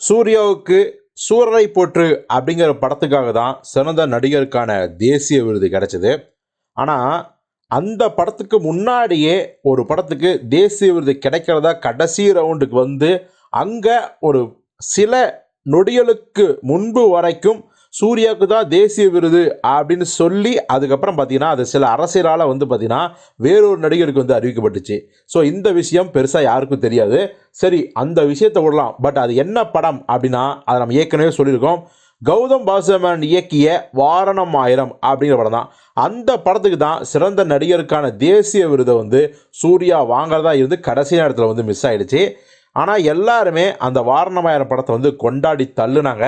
சூர்யாவுக்கு சூரரை போற்று அப்படிங்கிற படத்துக்காக தான் சிறந்த நடிகருக்கான தேசிய விருது கிடைச்சது. ஆனால் அந்த படத்துக்கு முன்னாடியே ஒரு படத்துக்கு தேசிய விருது கிடைக்கிறதா கடைசி ரவுண்டுக்கு வந்து அங்கே ஒரு சில நொடிகளுக்கு முன்பு வரைக்கும் சூர்யாவுக்கு தான் தேசிய விருது அப்படின்னு சொல்லி அதுக்கப்புறம் பார்த்தீங்கன்னா அது சில அரசியலால் வந்து பார்த்தீங்கன்னா வேறொரு நடிகருக்கு வந்து அறிவிக்கப்பட்டுச்சு. ஸோ இந்த விஷயம் பெருசாக யாருக்கும் தெரியாது. சரி அந்த விஷயத்தை விடலாம். பட் அது என்ன படம் அப்படின்னா அதை நம்ம ஏற்கனவே சொல்லியிருக்கோம். கௌதம் பாசுமன் இயக்கிய வாரணம் ஆயிரம் அப்படிங்கிற படம் தான். அந்த படத்துக்கு தான் சிறந்த நடிகருக்கான தேசிய விருதை வந்து சூர்யா வாங்குறதா இருந்து கடைசி நேரத்தில் வந்து மிஸ் ஆகிடுச்சு ஆனால் எல்லாருமே அந்த வாரணமாயிரம் படத்தை வந்து கொண்டாடி தள்ளுனாங்க.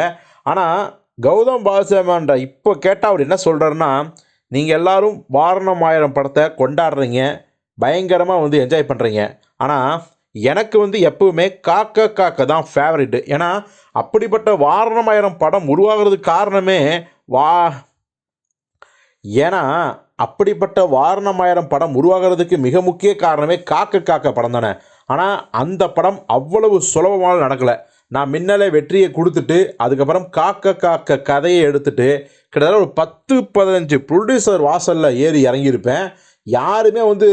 ஆனால் கௌதம் பாசுமன்ற இப்போ கேட்டால் அவர் என்ன சொல்கிறாருன்னா நீங்கள் எல்லாேரும் வாரணம் ஆயிரம் படத்தை கொண்டாடுறீங்க பயங்கரமாக வந்து என்ஜாய் பண்ணுறீங்க ஆனால் எனக்கு வந்து எப்பவுமே காக்க காக்க தான் ஃபேவரெட்டு ஏன்னா அப்படிப்பட்ட வாரணமாயிரம் படம் உருவாகிறதுக்கு காரணமே வா ஏன்னா அப்படிப்பட்ட வாரணமாயிரம் படம் உருவாகிறதுக்கு மிக முக்கிய காரணமே காக்க காக்க படம் தானே. ஆனால் அந்த படம் அவ்வளவு சுலபமாக நடக்கலை. நான் மின்னலை வெற்றியை கொடுத்துட்டு அதுக்கப்புறம் காக்க காக்க கதையை எடுத்துட்டு கிட்டத்தட்ட ஒரு பத்து பதினஞ்சு ப்ரொடியூசர் வாசலில் ஏறி இறங்கியிருப்பேன். யாருமே வந்து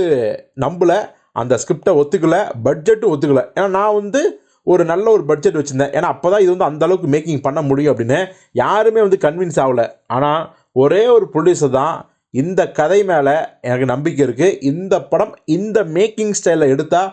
நம்பலை அந்த ஸ்கிரிப்டை ஒத்துக்கலை பட்ஜெட்டும் ஒத்துக்கலை. ஏன்னா நான் வந்து ஒரு நல்ல ஒரு பட்ஜெட் வச்சுருந்தேன். ஏன்னா அப்போ தான் இது வந்து அந்த அளவுக்கு மேக்கிங் பண்ண முடியும் அப்படின்னு யாருமே வந்து கன்வின்ஸ் ஆகலை. ஆனால் ஒரே ஒரு ப்ரொடியூசர் தான் இந்த கதை மேலே எனக்கு நம்பிக்கை இருக்குது இந்த படம் இந்த மேக்கிங் ஸ்டைலில் எடுத்தால்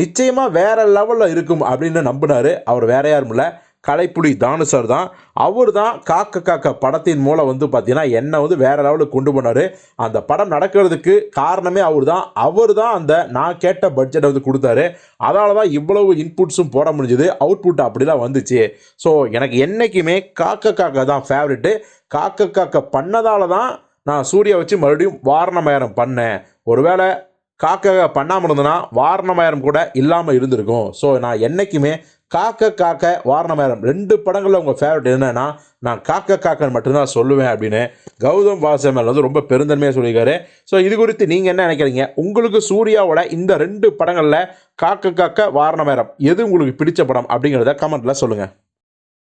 நிச்சயமாக வேற லெவலில் இருக்கும் அப்படின்னு நம்பினார். அவர் வேற யாரும் இல்லை. கலைப்புடி தானு சார் தான். அவர் தான் காக்க காக்க படத்தின் மூலம் வந்து பார்த்தீங்கன்னா என்னை வந்து வேறு லெவலுக்கு கொண்டு போனார். அந்த படம் நடக்கிறதுக்கு காரணமே அவர் தான் அவர் தான் அந்த நான் கேட்ட பட்ஜெட்டை வந்து கொடுத்தாரு. அதனால தான் இவ்வளவு இன்புட்ஸும் போட முடிஞ்சுது. அவுட்புட் அப்படிலாம் வந்துச்சு. ஸோ எனக்கு என்றைக்குமே காக்க காக்க தான் ஃபேவரெட்டு காக்க காக்க பண்ணதால தான் நான் சூர்யா வச்சு மறுபடியும் வாரணமயரம் பண்ணேன். ஒருவேளை காக்க பண்ணாமல் இருந்ததுன்னா வாரணமயரம் கூட இல்லாமல் இருந்திருக்கும். ஸோ நான் என்றைக்குமே காக்க காக்க வாரணமயரம் ரெண்டு படங்களில் உங்கள் ஃபேவரட் என்னென்னா நான் காக்க காக்கன்னு மட்டும்தான் சொல்லுவேன் அப்படின்னு கௌதம் வாசமேல் வந்து ரொம்ப பெருந்தன்மையாக சொல்லியிருக்காரு. ஸோ இது குறித்து நீங்கள் என்ன நினைக்கிறீங்க? உங்களுக்கு சூர்யாவோட இந்த ரெண்டு படங்களில் காக்க காக்க வாரணமயரம் எது உங்களுக்கு பிடிச்ச படம் அப்படிங்கிறத கமெண்ட்டில் சொல்லுங்கள்